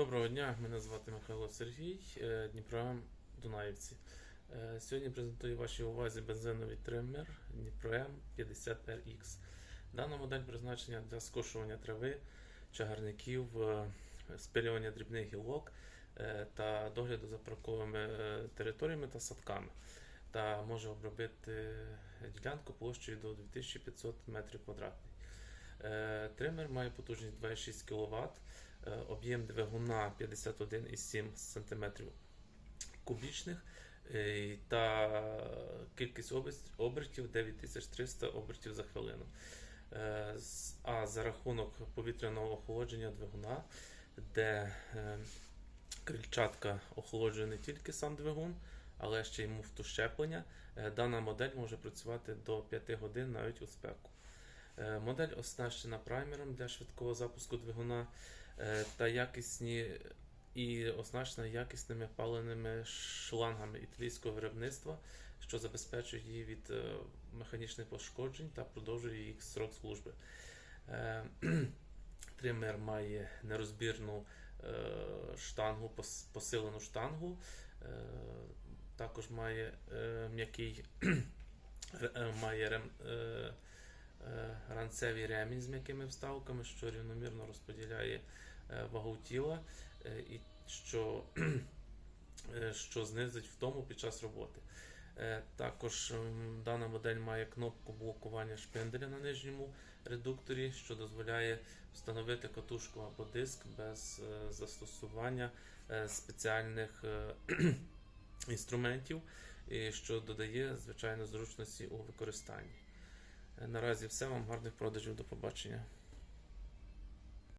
Доброго дня, мене звати Михайло Сергій, е, Дніпром Дунаївці. Е, Сьогодні презентую вашій увазі бензиновий триммер Дніпром 50RX. Дана модель призначена для скошування трави, чагарників, е, спилювання дрібних гілок та догляду за парковими територіями та садками. Та може обробити ділянку площею до 2500 метрів квадратних. Тример має потужність 2,6 кВт, е, об'єм двигуна 51,7 см кубічних е, та кількість обертів 9300 обертів за хвилину. Е, А за рахунок повітряного охолодження двигуна, де е, крильчатка охолоджує не тільки сам двигун, але ще й муфту щеплення, е, дана модель може працювати до 5 годин навіть у спеку. Е, Модель оснащена праймером для швидкого запуску двигуна е, та якісні і оснащена якісними паленими шлангами італійського виробництва, що забезпечує її від е, механічних пошкоджень та продовжує їх срок служби. Тример має нерозбірну штангу, посилену штангу, також має м'який має рем, е, ремінь з м'якими вставками, що рівномірно розподіляє е, вагу тіла е, і що, е, що знизить втому під час роботи. Також дана модель має кнопку блокування шпинделя на нижньому редукторі, що дозволяє встановити катушку або диск без застосування спеціальних інструментів, і що додає звичайно зручності у використанні. Е, Наразі все. Вам гарних продажів. До побачення.